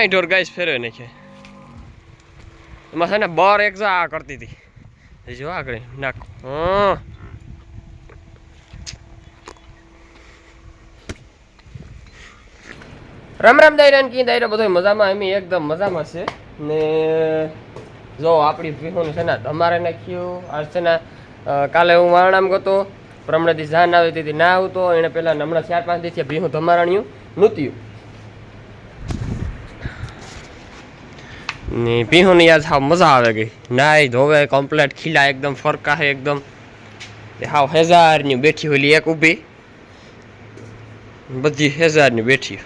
આખા ઢોર ગાઈસ ફેરવે નાખે એમાં છે ને બર એક આ કરતી હતી. જો આગળ નાખ. હા. રામ રામ દાયરા કી દાયરો બધો મજામાં? એમ એકદમ મજામાં છે. ને જો આપણી ભીહોનું છે ને તમારે નાખ્યું. આજ છે ને કાલે હું વારણામ ગતો. પ્રમણેથી જાન આવી હતી ના આવતો. એને પહેલાં હમણાં ચાર પાંચ દિવસે ભીહું ધમારણ્યું નૂત્યું ને ભીહોની યાદ હાવ મજા આવે ગઈ. નાય ધોવે કમ્પ્લેટ ખીલા એકદમ ફરકા હે એકદમ હાવ હેજારની બેઠી હોલી એક ઊભી. બધી હેજારની બેઠી.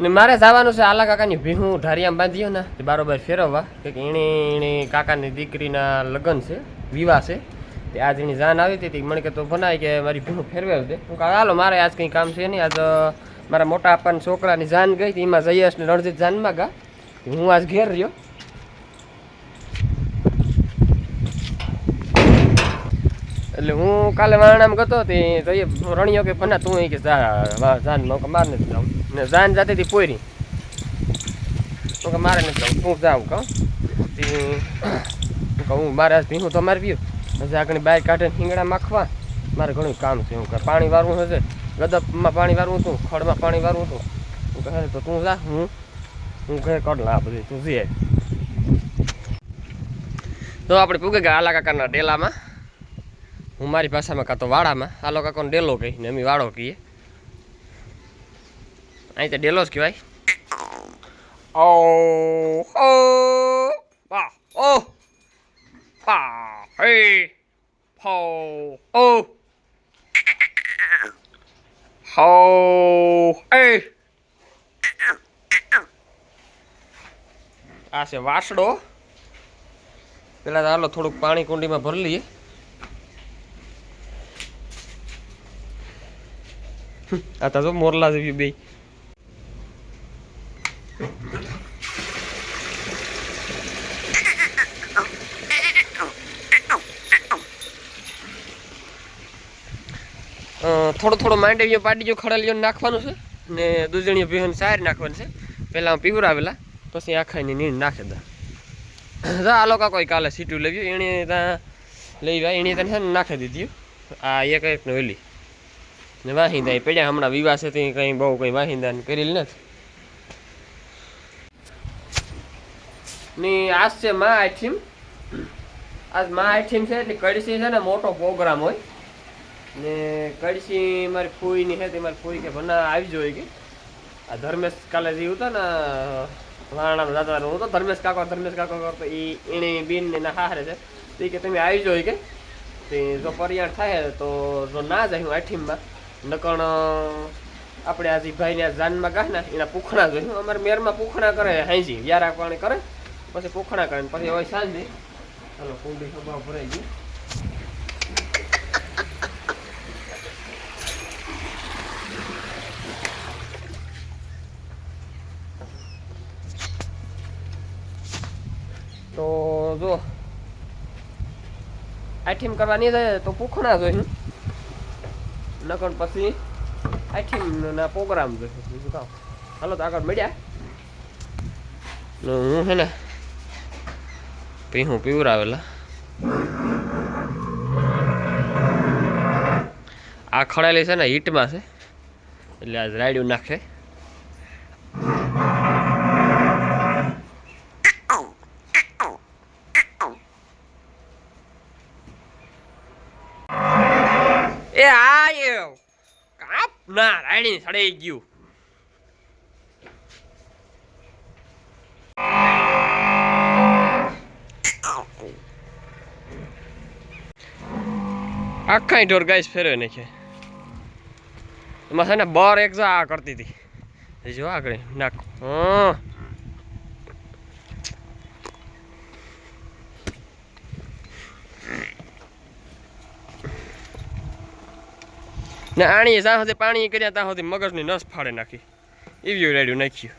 ને મારે જવાનું છે આલા કાકાની ભીહું ઢારિયામાં બાંધ્યો ને બરાબર ફેરવવા. કે એણે એણે કાકાની દીકરીના લગ્ન છે, વિવાહ છે. તે આજ એની જાન આવી હતી મને કે તો બનાય કે મારી ભીહું ફેરવે દે. હું કહું, હાલો, મારે આજ કંઈ કામ છે નહીં. આજ મારા મોટા આપવાના છોકરાની જાન ગઈ હતી, એમાં જયેશ ને રણજીત જાનમાં ગા. હું આજ ઘેર રહ્યો. એટલે હું કાલે વારણામ ગતો તે જઈએ રણિયો કે, ભના, તું કે જા જાન નો કે મારે નથી જાઉં. ને જાન જાતી હતી પોયરી. તો કે મારે નથી જાઉં, તું જાઉં કહું. હું મારે ભીનું તો મારે પીયું પછી બહાર કાઢે હિંગડા માખવા. મારે ઘણું કામ છે હું કહે પાણી વારવું હશે ગદપમાં પાણી વારવું હતું ખડમાં પાણી વારવું હતું. હું કહે તો તું જા હું હું કહે કર લા બધી તું જઈ તો આપણે પૂગે ગયા આલા કાકાના ડેલામાં. હું મારી ભાષામાં કાં તો વાડામાં. આલો કાકોને ડેલો કહી ને અમે વાડો કહીએ. અહીં તો ડેલો જ કહેવાય. ઓ ઓ વાહ ઓ હે ફો ઓ હો એ આ છે વાસડો. પેલા હાલો થોડુંક પાણી કુંડીમાં ભરી લઈએ. આ તો મોરલા જેવી બે. થોડો થોડો માંડવીઓ પાડીજો, ખડલીઓ નાખવાનું છે. ને દૂધણીઓ ભીહન સાર નાખવાનું છે. પહેલાં પીવરાવેલા પછી આખાની નીણ નાખી દે. જા, આ લોકો કોઈ કાલે સીટું લેવ્યું એણે ત્યાં લઈ ગયા એણે ત્યાં છે ને નાખી દીધી. આ એક એક ને વેલી ને વાહિંદા એ પડ્યા. હમણાં વિવાહ છે ત્યાં કંઈ બહુ કંઈ વાહિંદા કરેલ નથી. ને આજ છે મા આઠીમ. આજ મા આઠીમ છે એટલે કડીસી છે ને મોટો પ્રોગ્રામ હોય. ને કડસી મારી ફૂઈની છે તે મારી ફૂઈ કે ભના આવી જોઈએ કે આ ધર્મેશ કાલે જે હતા ને વાણા દાદા હું તો ધર્મેશ કાકો ધર્મેશ કાકો કરતો એ એણે બેન ને હારે છે. તો ઈ કે તમે આવી જોઈએ કે તે જો પરિયાણ થાય તો જો ના જાય હું આઠીમમાં, નકણ આપણે આજે ભાઈને જાનમાં કહે ને, એના પૂખણા જોયું અમારે મેરમાં પૂખણા કરે, હાંજી, વ્યારા પાણી કરે, પછી પૂખણા કરે પછી હોય સાંજે ચાલો કુંડી સભા ભરાઈ ગઈ તો જો. આઠીમ કરવા નહીં જાય તો પૂખણા જોઈ. નકર પછી આઠીમ ના પ્રોગ્રામ જોઈશે બીજું કામ. હાલો તો આગળ મળ્યા. હું હે ને પીહું પીવરાવેલા. આ ખડેલી છે ને હીટમાં છે. એટલે આજ રાયડું નાખે. ના રાયડી સડાઈ ગયું. આખા ઢોર ગાઈસ ફેરવે નાખે એમાં છે ને બર એક આ કરતી હતી. જો આગળ નાખ. હં. ને આણીએ જ્યાં સુધી પાણી કર્યા ત્યાં સુધી મગજની નસ ફાડે નાખી. એવી રેડ્યું નાખ્યું.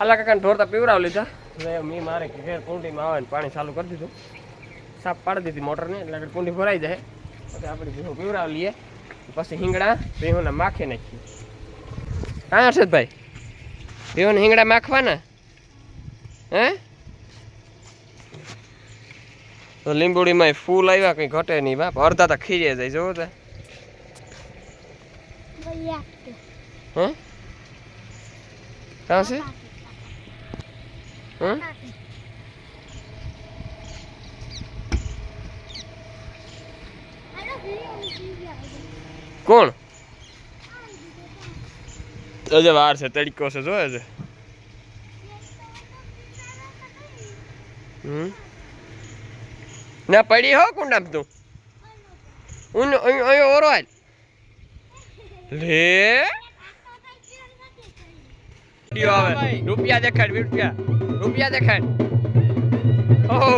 આલા કાકાને ઢોરતા પીવડાવી લીધા. એટલે મેં મારે ઘેર કુંડીમાં આવે ને પાણી ચાલુ કરી દીધું. સાફ પાડી દીધી મોટરને એટલે આગળ કુંડી ભરાઈ જાય. પછી આપણે ભીહું પીવડાવી લઈએ. પછી હિંગડા ભીહુંને માખી નાખીએ. હા છે ભાઈ ભીહુંને હિંગડા માખવાના? હે? તો લીંબુડીમાં ફૂલ આવ્યા, કંઈ ઘટે નહીં બાપ. અડધા તો ખીજે જાય, જોવો તો. હે? કાં છે હે? કોણ? વાર છે, તડકો છે, જોયે છે? હમ? ના પડી હો કુંડામ તું ઉન અહીં ઓરો હાલ. લે. આવે. રૂપિયા દેખાડ રૂપિયા રૂપિયા દેખાડ. ઓહો.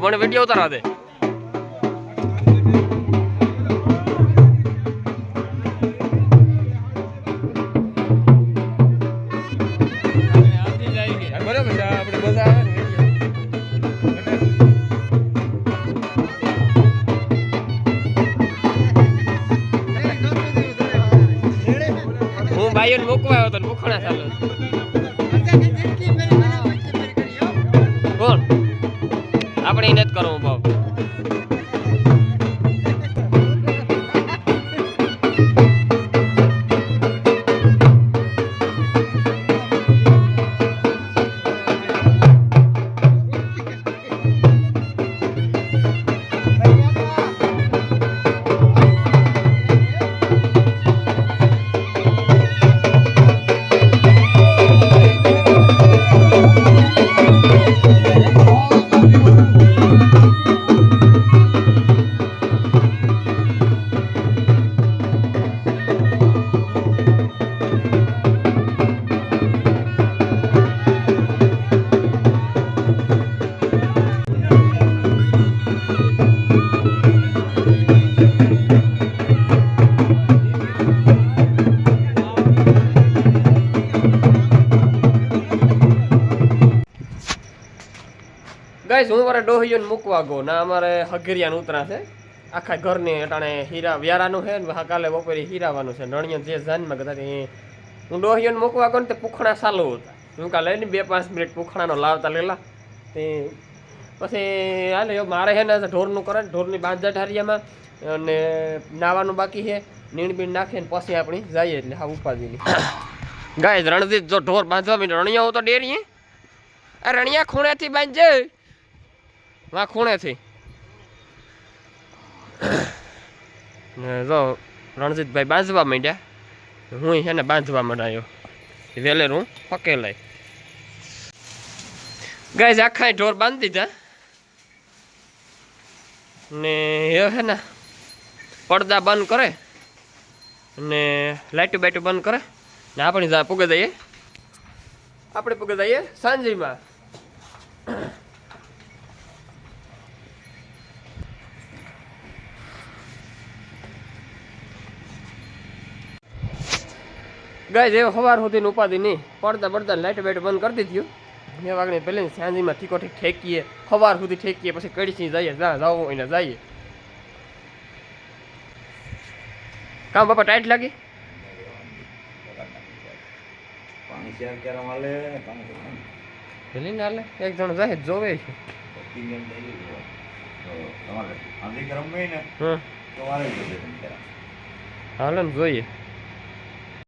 મને વિડિયો ઉતારવા દે. આપણે એને જ કરવું ભાવ. ગાઈસ, હું મારે ડોહીઓને મૂકવા ગયો. ના, અમારે હગરિયાન ઉતરા છે. આખા ઘરની અટાણે હીરા વ્યારાનું છે ને કાલે બપોરે હીરાવાનું છે. નણિયો જે જાનમાં કદાચ એ હું ડોહીઓને મૂકવા ગયો ને તે પૂખણા ચાલુ હતા. હું કાલે લઈને બે પાંચ મિનિટ પૂખણાનો લાવતા લેલા. તે પછી હાલે મારે છે ને ઢોરનું કરે ઢોરની બાંધા ઠારિયામાં અને નાવાનું બાકી છે. નીણ બીણ નાખીને પછી આપણે જઈએ એટલે હા ઉપાધિની ગાય રણજીત જો ઢોર બાંધવા માંડ્યો, રણિયા તો ડેરીએ. આ રણિયા ખૂણેથી બાંધજે. વાં ખૂણેથી જો, રણજીતભાઈ બાંધવા માંડ્યા. હું છે ને બાંધવા માંડાયો. વેલેર હું પકેલાય ગાય આખા ઢોર બાંધી દીધા. ને એ છે ને પડદા બંધ કરે. ને લાઇટું બાઈટું બંધ કરે. ને આપણે પૂગે જઈએ. આપણે પૂગે જઈએ સાંજમાં ગાય જેવો સવાર સુધી ઉપાધિ નહીં. પડતા પડતા લાઈટ બેટ બંધ કરી દીધી. મેં વાગણી પહેલે સાંજીમાં ઠીકો ઠીક ઠેકીએ. સવાર સુધી ઠેકીએ પછી કડીસી જઈએ જ્યાં જવું એને જઈએ. કામ બાપા ટાઈટ લાગી? પાણી હાલે એક જણ જાય જોવે છે. જ. હાલો ને જોઈએ.